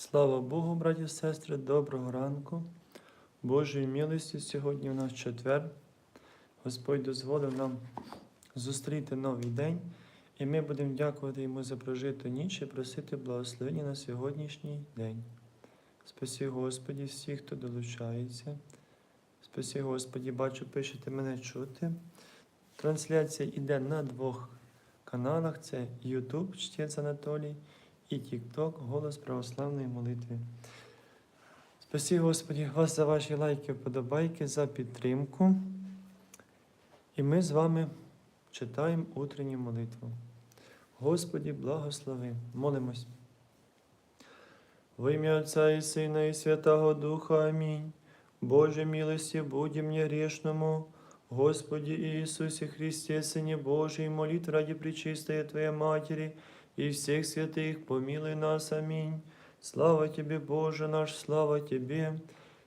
Слава Богу, браті і сестри, доброго ранку. Божої милості сьогодні у нас четвер. Господь дозволив нам зустріти новий день, і ми будемо дякувати Йому за прожиту ніч і просити благословення на сьогоднішній день. Спасі Господі всіх, хто долучається. Спасі Господі, бачу, пишете мене чути. Трансляція йде на двох каналах: це YouTube, чтець Анатолій і TikTok Голос православної молитви. Спасі Господі вас за ваші лайки, вподобайки, за підтримку. І ми з вами читаємо утренню молитву. Господі, благослови, молимось. Во ім'я Отця і Сина, і Святого Духа. Амінь. Боже милості, будь мені грешному, Господи Иисусе Христе, Сыне Божий, молит ради Пречистая Твоей Матери и всех святых, помилуй нас. Аминь. Слава Тебе, Боже наш, слава Тебе,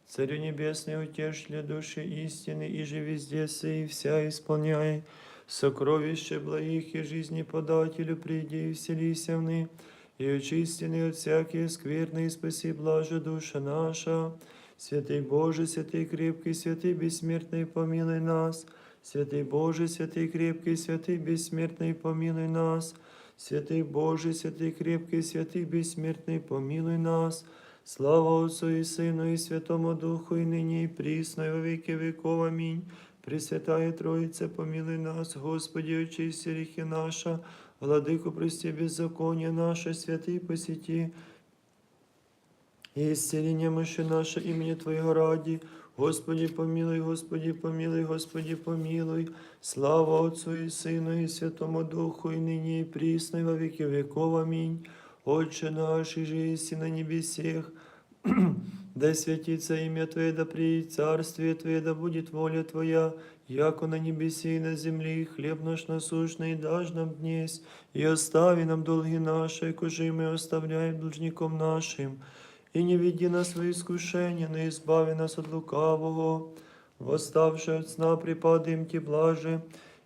Царю Небесный, утешитель души истины, и же везде сей, вся исполняй, сокровище благих и жизни подателю, приди и вселися в ны, и очистенный от всякие скверны, и спаси блаже душа наша. Святый Боже, святый крепкий, святый бессмертный, помилуй нас. Святый Боже, святый крепкий, святый бессмертный, помилуй нас. Святый Боже, святый крепкий, святый бессмертный, помилуй нас. Слава Отцу и Сыну и Святому Духу, и ныне и присно, и во веки веков. Аминь. Пресвятая Троица, помилуй нас, Господи, очисти грехи наша, Владыку, прости беззаконие наше, святый посети, и исцеление мыши наше имени Твоего ради. Господи, помилуй, Господи, помилуй, Господи, помилуй. Слава Отцу и Сыну и Святому Духу, и ныне и присно, и во веки веков. Аминь. Отче наш, и же еси на небесех, да святится имя Твое, да приедет царствие Твое, да будет воля Твоя, яко на небесе и на земле, хлеб наш насущный дашь нам днесь, и остави нам долги наши, кожи мы оставляем должником нашим, и не веди нас в искушение, но избави нас от лукавого. Восставши от сна припадаем Ти блаже,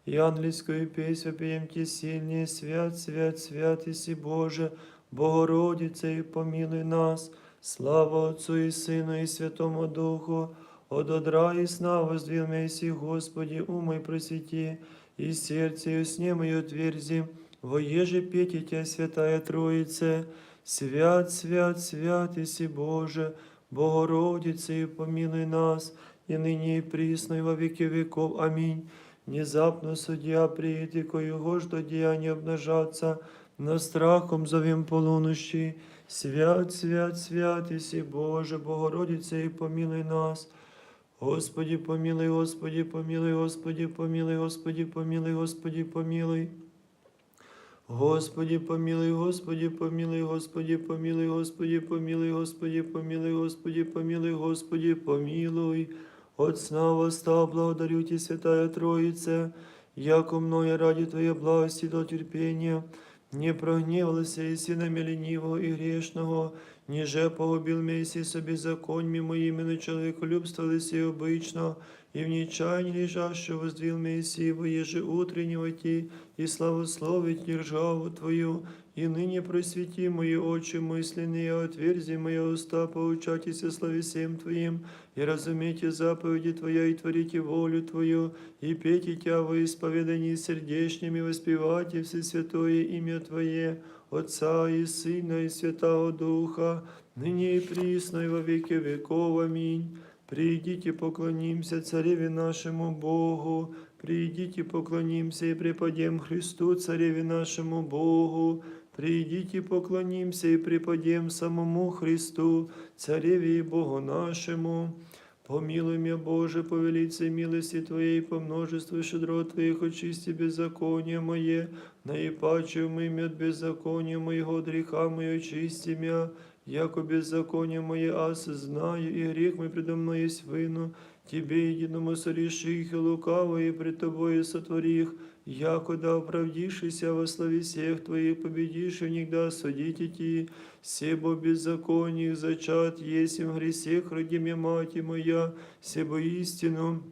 и ангельскую песню пеем Ти сильнее, свят, свят, свят, Иси Боже, Богородице, и помилуй нас. Слава Отцу и Сыну и Святому Духу, от одра и сна воздвил Месси, Господи, умой просвети, и сердце и сне мое отверзи, воеже петь Тебя, Святая Троице, Свят, свят, свят, Иси Боже, Богородице, помилуй нас, и ныне и присно, и во веки веков. Аминь. Внезапно судья приедет, и коего ж до деяния обнажаться, но страхом зовем полунощи. Свят, свят, свят, Иси Боже, Богородице, и помилуй нас. Господи, помилуй, Господи, помилуй, Господи, помилуй, Господи, помилуй, Господи, помилуй. Господи, помилуй, Господи, помилуй, Господи, помилуй, Господи, помилуй, Господи, помилуй, Господи, помилуй, Господи, помилуй. От сна восстал, благодарю Тебя, Святая Троица, яко мною ради Твоей благости до терпения, не прогневался и синами ленивого и грешного, ниже погубил Месси собі законьми моїми на человеколюбство лиси обычно, и в нечаянии лежащего воздвил Мессии, воеже утреннего ти, и славословить державу Твою, и ныне просвети мои очи мысленные, отверзи мои уста, поучайтесь словесем Твоим, и разумейте заповеди Твоя, и творите волю Твою, и пейте Тя во исповедании сердечными, воспевайте все святое имя Твое, Отца и Сына и Святого Духа, ныне и присно, и во веки веков. Аминь. Придите, поклонимся Цареве нашему Богу, придите, поклонимся и преподем Христу, Цареве нашему Богу, придите, поклонимся и преподем самому Христу, Цареве и Богу нашему. Помилуй меня, Боже, по велице милости Твоей, по множеству щедрот Твоих, очисти беззаконие мое, наипаче умыми от беззакония моего, от греха мое, очисти яко беззаконие мое аз знаю, и грех мой предо мной есть вину, Тебе единому сореши их и лукаво, и пред Тобою сотвори их, яко да оправдишися во славе всех Твоих, победишь и никогда судите Ти, себо беззаконий зачат, есть в гресех, роди мне мать моя, себо истину,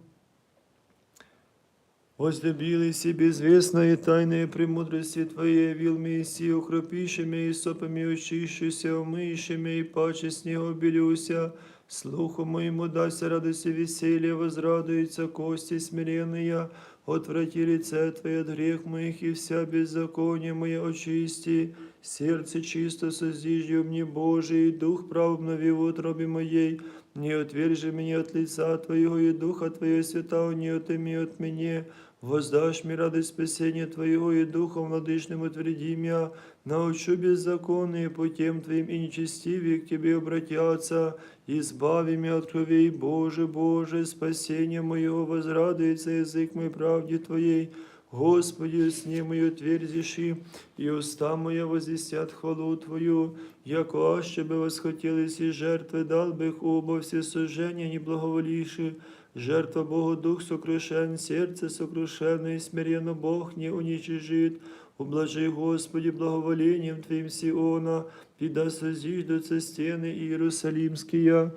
Возлюбились и безвестной тайной премудрости Твоей, вил Мессии, укропишими и сопами очищуся, умыщими и паче снега обелюся, слуху моему дася радость и веселье, возрадуются кости смиренные, отврати лице Твое от грех моих, и вся беззаконие мое очисти, сердце чисто созиждю мне Божий, и дух прав обнови в утробе моей, не отвержи меня от лица Твоего, и Духа Твоего святого не отыми от меня, воздашь мне радость спасения Твоего, и Духом владычным утверди меня, научу беззаконные путем Твоим и нечестивые к Тебе обратятся, избави меня от кровей, Боже, Боже, спасение моего возрадуется язык мой правде Твоей, Господи, сне мою отверзиши, и уста моя возвестят хвалу Твою, яко аще бы восхотелись и жертвы, дал бы их оба все сожжения не благоволивши, жертва Богу дух сокрушен, сердце сокрушенное, и смиренно Бог не уничижит, Ублажи, Господи, благоволением Твоим Сиона, и да созиждутся стены Иерусалимские.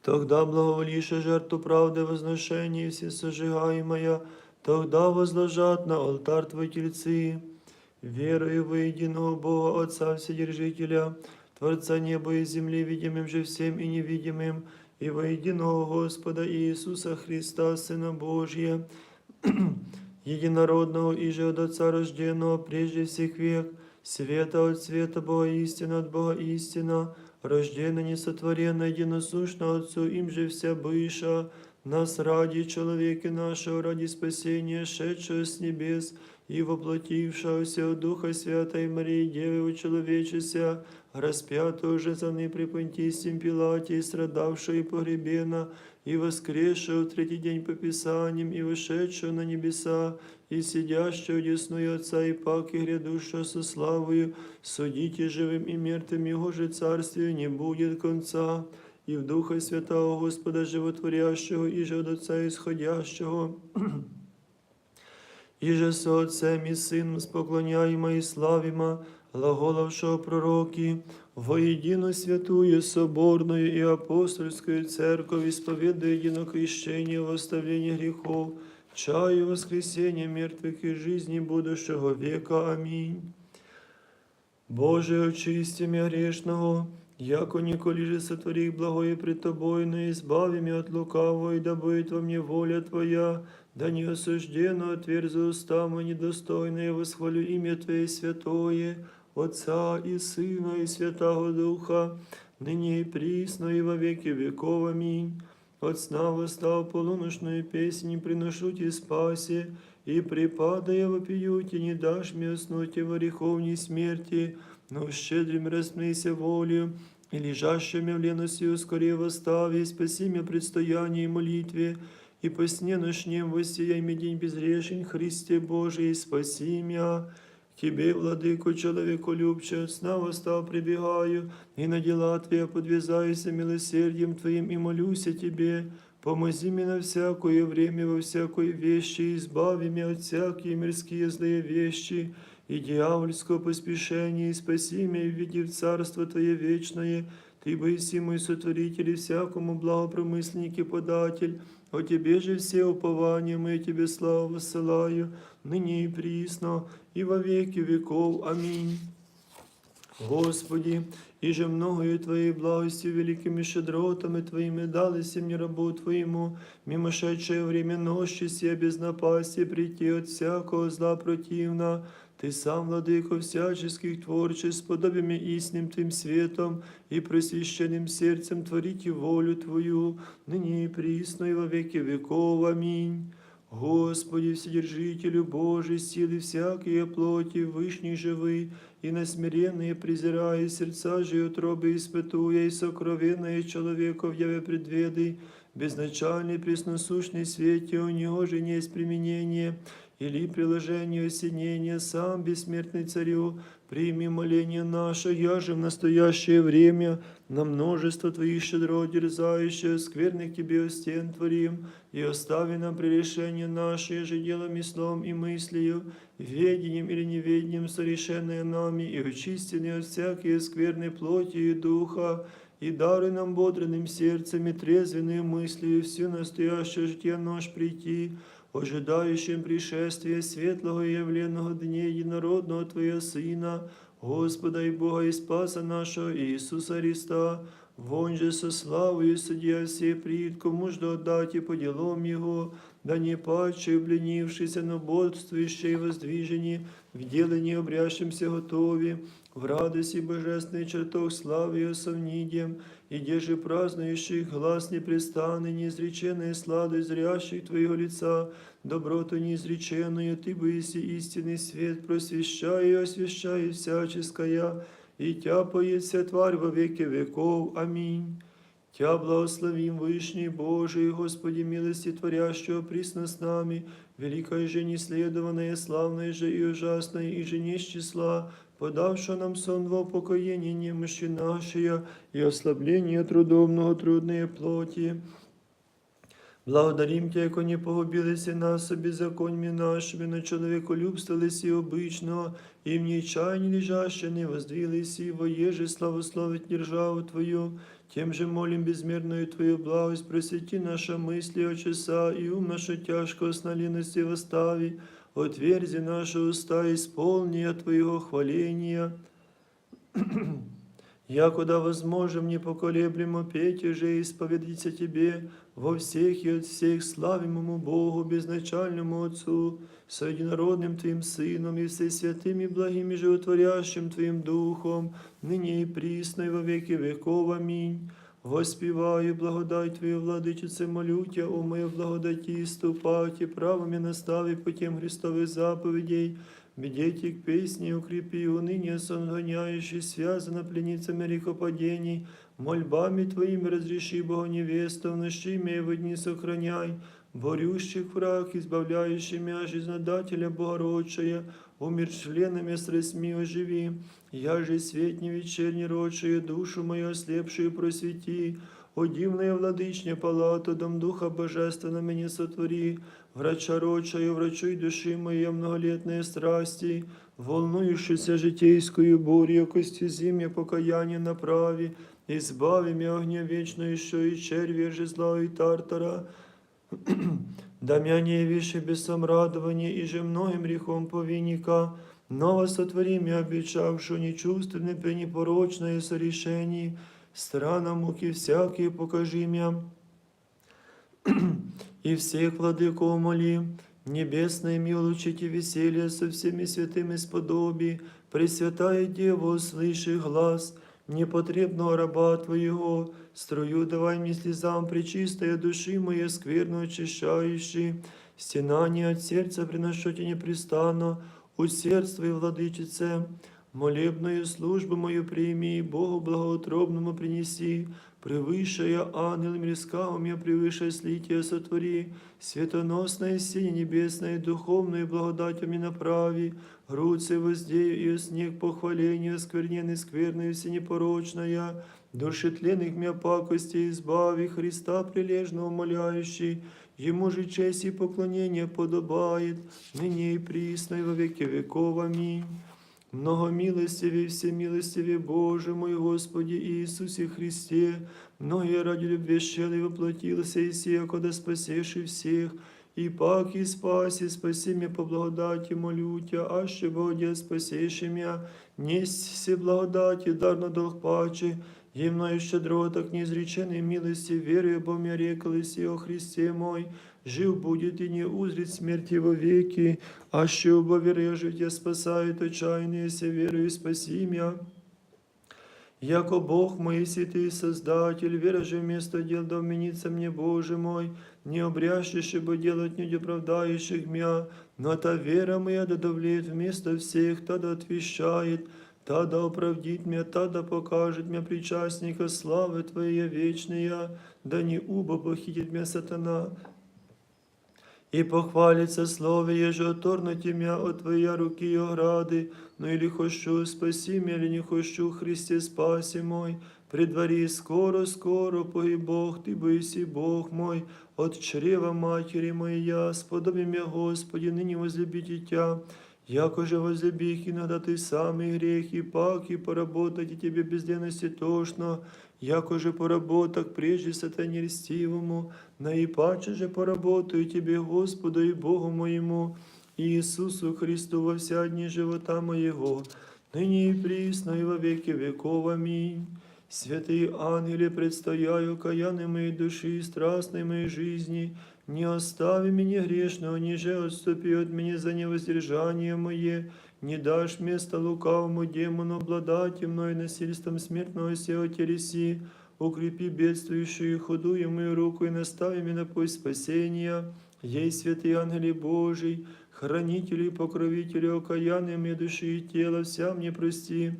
Тогда благоволише жертву правды возношения все сожигаемая, тогда возложат на алтарь Твой тельцы. Верою во единого Бога Отца Вседержителя, Творца неба и земли, видимым же всем и невидимым, и во единого Господа Иисуса Христа, Сына Божия, единородного и же от Отца рожденного прежде всех век, света от света Бога истина от Бога истина, рождена несотворенна единосущна Отцу, им же вся быша, нас ради человека нашего, ради спасения, шедшего с небес и воплотившегося от Духа Святой Марии, Девы человечеся, распятого же за ны при Понтийском Пилате, и страдавшего и погребена, и воскресшего в третий день по Писаниям, и вошедшего на небеса, и сидящего одесную Отца, и пак и грядущего со славою, судите живым и мертвым, Его же царствию не будет конца. И в Духа Святого Господа Животворящего, и же от Отца исходящего, и же со Отцем и Сыном споклоняємо и славимо, глаголовшего пророки, воедино святую, соборную и апостольскую церковь, исповедуя едино крещение в грехов, чаю воскресения мертвых и жизни будущего века. Аминь. Боже, очисти меня грешного, яко николи же сотвори благое пред Тобою, но избави меня от лукавого, и да будет во мне воля Твоя, да не осужденно отверзу уста мои недостойные, восхвалю имя Твое святое, Отца и Сына и Святого Духа, ныне и присно и во веки веков. Аминь. От сна восстав полуношную песнь, приношу Тебе спаси, и припадая вопию, Ти не дашь мне уснуть в ореховней смерти, но щедрым рассмейся волю, и лежащими в лености ускоре восстави, спаси меня предстоянии и молитве, и по сне ночнем воссияй мне день безрешен, Христе Божий, спаси меня. Тебе, владыко, человеку любче, сна восстав прибегаю, и на дела Твоя подвязаюся милосердием Твоим, и молюся Тебе. Помози мне на всякое время, во всякой вещи, избави меня от всякие мирские злые вещи, и дьявольского поспешения, и спаси меня, и введи в Царство Твое вечное, Ты боиси мой сотворитель и всякому благопромысленник и податель, о Тебе же все упования мы Тебе славу высылаю, ныне и присно, и во веки веков. Аминь. Господи, и же многою Твоей благости, великими щедротами Твоими дались мне рабу Твоему, мимошедшее время ночи сия без напасти прийти от всякого зла противна, Ты сам, владыко всяческих творчеств, подобиями истинным Твоим светом и просвященным сердцем творите волю Твою, ныне и присно и во веки веков. Аминь. Господи, Вседержителю Божий, силы всякие плоти, вышний живый, и на смиренные презирая сердца же и утробы испытуя, и сокровенное человеков яве предведы, безначальный пресносущный свете, у него же не есть применение, или приложение осенения, сам бессмертный царю, прими моление наше, я же в настоящее время на множество Твоих щедрот дерзающих, скверных Тебе стен творим, и остави нам прегрешение наше, же делом и словом и мыслью, ведением или неведением, совершенное нами, и очистенные от всякие скверной плоти и духа, и даруй нам бодренным сердцем и трезвенные мысли, и все настоящее житие наш прийти, ожидающим пришествия светлого и явленного дня единородного Твоего Сына, Господа и Бога и Спаса нашего Иисуса Христа, вон же со славою судья все пред, кому ж отдать и по делам Его, да не паче, обленившийся, но бодствующий и воздвижении, в делании обрящимся готові, в радости божественной чертог славы ее совнидием, и где же празднующих глаз непрестанный, неизреченная сладость зрящих Твоего лица, доброту неизреченную, Ты быси истинный свет, просвещай и освящай всяческая, и тяпает вся тварь во веки веков. Аминь. Тя благословим Вышний Божий, Господи милости творящего присно с нами, великая же неследованной, славная же и ужасной, и же с числа, подавши нам сон во упокоение немощи нашей и ослабление трудовного трудной плоти. Благодарим Тя, яко не погубилися нас беззаконьми нашими, но человеколюбствовались обычного, и в ней чайни лежаще не воздвились, и воеже славословить державу Твою, тем же молим безмерную Твою благость, просвети наша мысли о часа, и ум нашу тяжко с налиности восстави, отверзи наши уста, исполни Твоего хваления. Якуда возможем непоколеблемо петь уже и исповедиться Тебе во всех и от всех славимому Богу, безначальному Отцу, со единородным Твоим Сыном и всесвятым и благим и животворящим Твоим Духом, ныне и присно и во веки веков. Аминь. Воспіваю благодать Твою, владичице, молю Тя, о моей благодаті, ступать и правами настави путем Христовых заповедей, Бедите к песне укрепи, уныние сонгоняющий, связано пленницами грехопадений, мольбами Твоими разреши, Бога невесту, в ночи имея в дни сохраняй, борющих враг, избавляющий мя, жизнодателя Богородшая, умершленными страстьми оживи, я же свет не вечерний родшая, душу мою ослепшую просвети, о дивная владычня палату, дом Духа Божественно меня сотвори, врача рочаю, врачуй души моей многолетные страсти, волнующейся житейскую бурью, костью зимя покаяние направи, избави меня огня вечно еще и червя же зла и тартара, да мя не виши без самрадования и же многим грехом повинника, Ново сотвори мя обещавшу нечувственное, пренепорочное сорешение, страна муки всякие покажи мя, и всех владыков моли, небесное милучите веселье со всеми святыми сподоби, Пресвятая Дева, услыши глаз непотребного раба Твоего, струю давай мне слезам пречистая души моей скверно очищающей, стенание от сердца приношу тебе непрестанно, усердствуй, владычице, молебную службу мою прими, Богу благоутробному принеси, превыше ангелам рискам я превыше слития сотвори, светоносное синее небесное, духовную благодатью мне направи, грудцы воздею и снег похваления, оскверненный скверную всенепорочная, души тленных мя пакости избави, Христа прилежно умоляющий, Ему же честь и поклонение подобает, ныне и присно и во веки веков. Аминь. Много милостивый, всемилостивый Боже мой Господи Иисусе Христе, многие ради любви щели воплотился и сия, когда спасеши всех, и пак и спаси, спаси меня по благодати, молю Тя, аще Богодя спасеши меня, несть все благодати, дар на долг паче, и мною щедро, так неизреченной милости, верую, бо мне рекались о Христе мой, жив будет и не узрит смерти во веки, аще оба вережу Тя спасает отчаянные, се верую, спаси меня. Яко Бог мой, си Ты Создатель, вера же вместо дел да вменится мне, Боже мой, не обрящешь, бы делать не оправдающих мя, но та вера моя да вместо всех, та да отвещает, та да оправдит меня, та да покажет мне причастника славы Твоей вечная, да не убо похитит меня сатана, и похвалится слове, еже оторнуті мя от Твоя руки и ограды, но или хочу, спаси меня, или не хочу, Христе, спаси мой, при дворі скоро, скоро погиб Бог, Ти быси Бог мой, от чрева матери моя, сподоби меня, Господи, ныне возлюбите Тя, Яко же возлюбих иногда ты самый грех, и пак, и поработать, и тебе безденности тошно, якоже по работах прежде сатане льстивому, наипаче же поработаю Тебе, Господу и Богу моему, Иисусу Христу во вся дни живота моего, ныне и присно и во веки веков. Аминь. Святые ангели, предстояю каяны моей души и страстной моей жизни, не остави меня грешного, ниже отступи от меня за невоздержание мое, не дашь места лукавому демону обладать мной насильством смертного сего телеси, укрепи бедствующую худую мою руку и настави меня на путь спасения. Ей, святые ангели Божий, хранители и покровители окаянные мне души и тела, вся мне прости.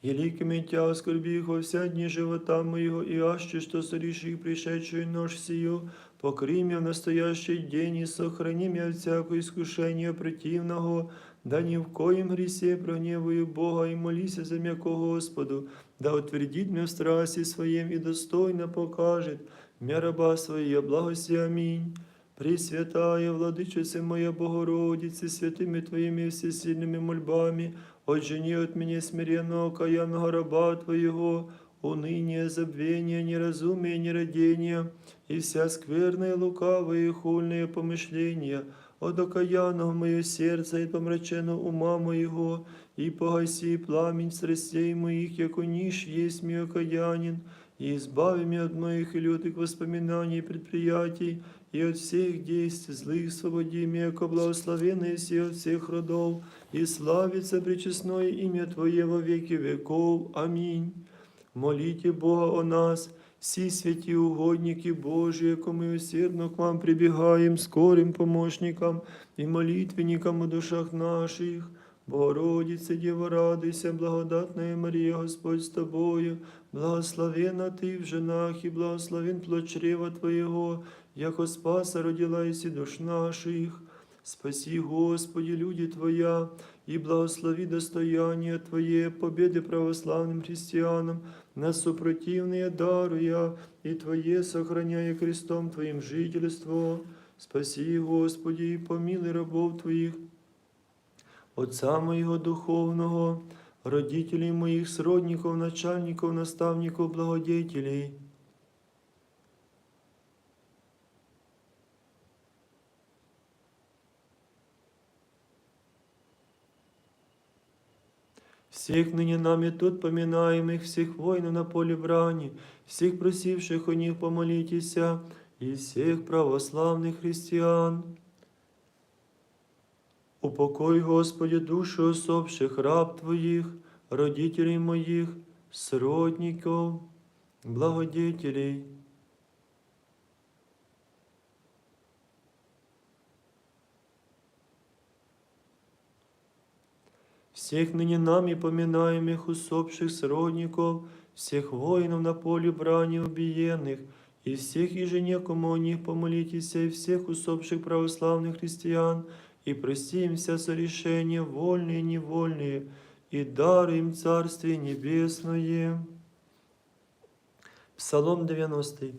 И ликами Тя оскорби их во вся дни живота моего, и аще, что соришь их пришедшую нож сию, покри меня в настоящий день и сохрани меня от всякого искушения противного, да ни в коем гресе прогневаю Бога и молися за м'яко Господу, да утвердит меня в страсти своем и достойно покажет мя раба своя, благоси. Аминь. Пресвятая Владычице моя Богородице, святыми Твоими всесильными мольбами, отжени от меня смиренного каянного раба Твоего, уныние, забвение, неразумие, нерадение, и вся скверная, лукавая и хульные помышления, от окаянного мое сердце и помрачено ума моего, и погаси пламень страстей моих, яко ниш есть мой окаянин, и избави меня от моих и лютых воспоминаний и предприятий, и от всех действий злых свободи меня, яко благословенный си от всех родов, и славится пречестное имя Твое во веки веков. Аминь. Молите Бога о нас, всі святі угодники Божі, яко ми усердно к вам прибігаємо скорим помощникам і молитвенникам у душах наших. Богородице, Діво, радуйся, благодатная Марія, Господь з тобою, благословена Ти в женах і благословен плод Твоєго, яко спаса родила і душ наших. Спаси, Господи, люди Твоя, и благослови достояние Твое, победы православным христианам, нас супротивные даруя, и Твое сохраняя крестом Твоим жительство. Спаси, Господи, и помилуй рабов Твоих, Отца моего духовного, родителей моих, сродников, начальников, наставников, благодетелей. Всех ныне нами тут поминаемых, всех воинов на поле брани, всех просивших у них помолитеся, и всех православных христиан. Упокой, Господи, души усопших раб Твоих, родителей моих, сродников, благодетелей. всех ныне нами поминаемых усопших сродников, всех воинов на поле брани убиенных, и всех еженекому о них помолитесь, и всех усопших православных христиан, и прости им вся сорешения, вольные и невольные, и дары им Царствие Небесное. Псалом 90.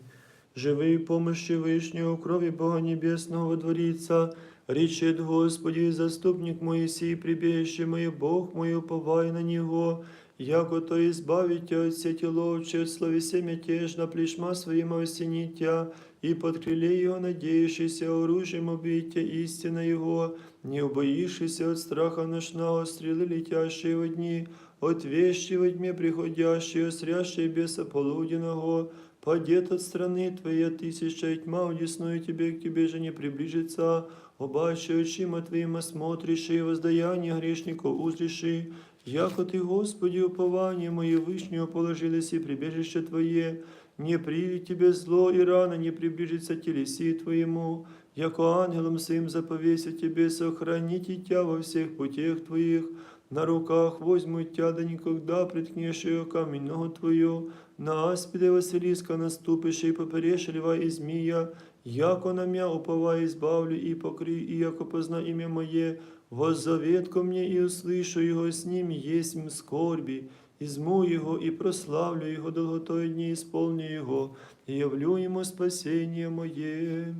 Живи помощи Вышнего, крови Бога Небесного водворится, Речет Господи, заступник Моисей, прибежище мое, Бог мой, уповай на Него, яко то избавите от сети ловче, от словесе мятежно, плешма своим осенитя, и под крыле Его надеющийся оружием убейте истина Его, не убоившийся от страха ночного, стрелы летящие во дни, от вещи во тьме приходящие, срящие беса полуденного, падет от страны Твоя тысяча, и тьма удесную Тебе, к Тебе же не приближится, Обаче очима Твоїми смотриши, и воздаяние грешников узриши, яко Ты, Господи, упование мое вышнего положилось и прибежище Твое, не привить Тебе зло и рано не приближится телеси Твоему, яко ангелом своим заповеся Тебе сохранить Тя во всех путях Твоих, на руках возьму Тя, да никогда приткнешь ее камень ногу Твою, на аспиде Василиска наступишь и поперешь льва и змея, яко на мя уповай избавлю и покри, и яко позна имя Мое, воззовет ко мне и услышу Его с ним, есть м скорби, изму Его и прославлю Его долготой дни, исполню Его, и явлю Ему спасение Мое.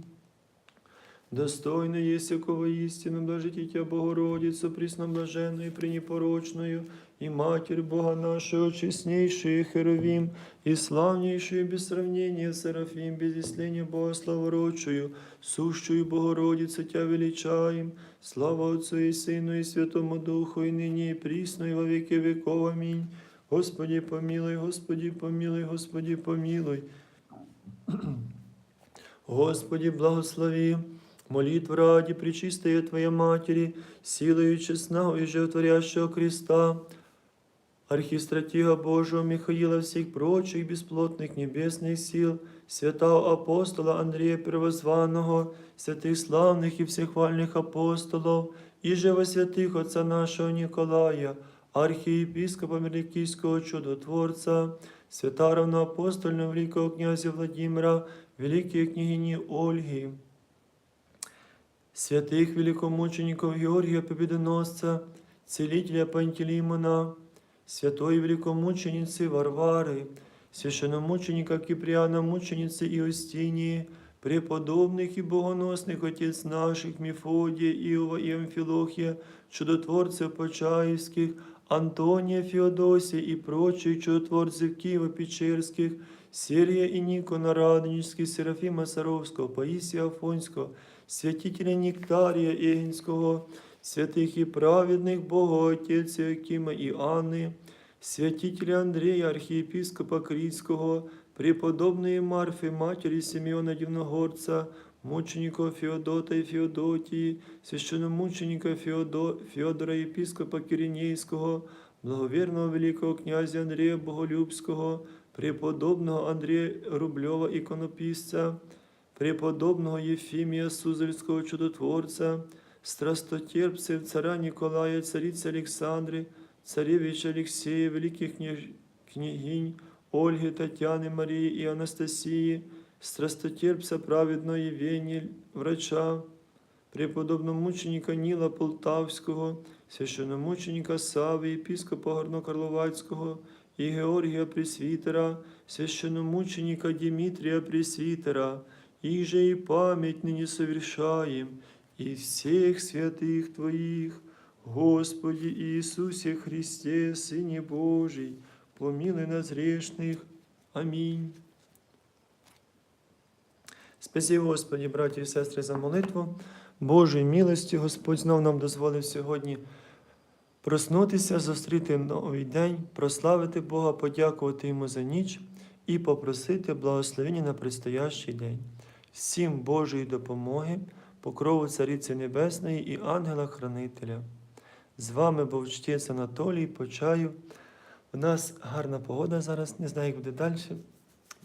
достойно есть якого истину, блажитите Богородицу, пресноблаженную, пренепорочную, и Матерь Бога нашего, честнейшую Херовим, и славнейшую без сравнения Серафим, без исления Бога славородчую, сущую Богородицу Тя величаем, слава Отцу и Сыну и Святому Духу, и ныне и присно, и во веки веков. Аминь. Господи помилуй, Господи помилуй, Господи помилуй. Господи, благослови, молитв ради Пречистая Твоя Матери, силою честного и животворящего креста, архистратига Божьего Михаила, всех прочих бесплотных небесных сил, святого апостола Андрея Первозванного, святых славных и всехвальных апостолов, и же во святых отца нашего Николая, архиепископа Меликийского чудотворца, свята равноапостольного великого князя Владимира, великой княгини Ольги, святых великомучеников Георгия Победоносца, целителя Пантелеймона, святой великомученицы Варвары, священномученика Киприана, мученицы Иостинии, преподобных и богоносных отец наших Мефодия, Иова и Амфилохия, чудотворцев Почаевских, Антония, Феодосия и прочих чудотворцев Киева-Печерских, Сергия и Никона Радонежских, Серафима Саровского, Паисия Афонского, святителя Нектария Егинского, святых и праведных Бога Отец Якима и Анны, святителя Андрея, архиепископа Критского, преподобные Марфи, матери Симеона Дивногорца, мучеников Феодота и Феодотии, священномученика Феодо, Феодора епископа Киринейского, благоверного великого князя Андрея Боголюбського, преподобного Андрея Рубльова іконописця, преподобного Єфімія Сузерського чудотворця, страстотерпцев царя Николая, царицы Александры, царевич Алексея, великих княж... княгинь Ольги, Татьяны, Марии и Анастасии, страстотерпца праведного Євгенія, врача, преподобного мученика Ніла Полтавського, священномученика Сави, єпископа Горнокарловацького і Георгія Пресвітера, священномученика Дмитрия Пресвітера, их же и память ныне совершаем, и всех святых Твоих, Господи Иисусе Христе, Сыне Божий, помилуй нас грешных. Амінь. Спасибо, Господі, браті і сестри, за молитву. Божої милості Господь знов нам дозволив сьогодні проснутися, зустріти новий день, прославити Бога, подякувати Йому за ніч і попросити благословення на предстоящий день. Всім Божої допомоги, покрову Цариці Небесної і ангела-хранителя. З вами був чтець Анатолій Почаю. У нас гарна погода зараз, не знаю, як буде далі.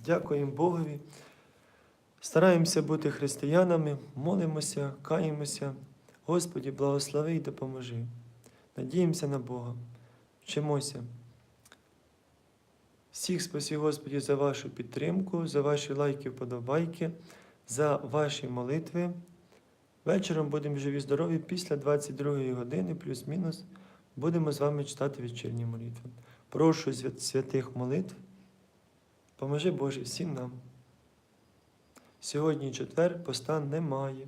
Дякуємо Богові. Стараємося бути християнами, молимося, каємося. Господі, благослови і допоможи. Надіємося на Бога, вчимося. Всіх спасі, Господі, за вашу підтримку, за ваші лайки, вподобайки, за ваші молитви. Вечором будемо живі, здорові після 22 години, плюс-мінус, будемо з вами читати вечірні молитви. Прошу святих молитв, поможи Боже всім нам. Сьогодні четвер, поста немає.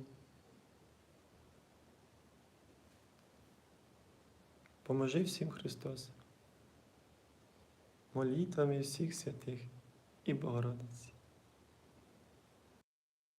Поможи всім Христос. Молитвами всіх святих і Богородиці.